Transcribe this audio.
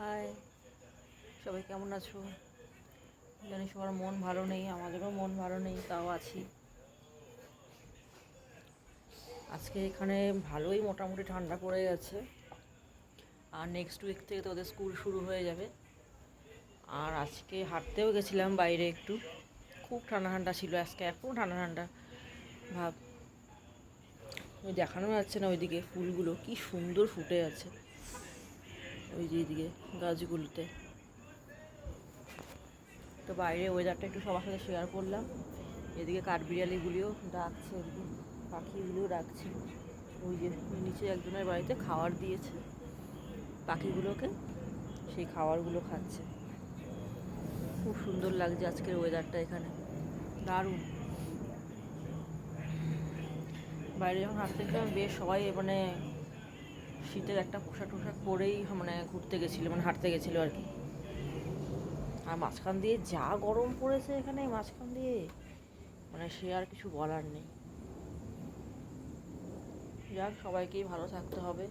High, সবাই কেমন আছো? জানি সবার মন ভালো নেই, আমাদেরও মন ভালো নেই, তাও আছি। আজকে এখানে ভালোই মোটামুটি ঠান্ডা পড়ে গেছে। আর নেক্সট উইক থেকে তো ওদের স্কুল শুরু হয়ে যাবে। আর আজকে হাঁটতেও গেছিলাম বাইরে একটু। খুব ঠান্ডা ঠান্ডা ছিল, আজকে এখনও ঠান্ডা ঠান্ডা ভাব। দেখানো যাচ্ছে না ওইদিকে ফুলগুলো, কি সুন্দর ফুটে আছে। ওই যে এইদিকে গাছগুলোতে। তো বাইরে ওয়েদারটা একটু সবার সাথে শেয়ার করলাম। এদিকে কাঠবিড়ালিগুলিও ডাকছে এদিকে পাখিগুলিও ডাকছে। ওই যে নিচে একজনের বাড়িতে খাবার দিয়েছে। পাখিগুলোকে, সেই খাবারগুলো খাচ্ছে। খুব সুন্দর লাগছে আজকের ওয়েদারটা এখানে। দারুণ। বাইরে যখন হাঁটতে বেশ সবাই মানে শীতের একটা পোশাক টোশাক পরেই মানে ঘুরতে গেছিল মানে হাঁটতে গেছিল আর কি। আর মাঝখান দিয়ে যা গরম পড়েছে এখানে, মাঝখান দিয়ে মানে সে আর কিছু বলার নেই। যাক, সবাইকেই ভালো থাকতে হবে।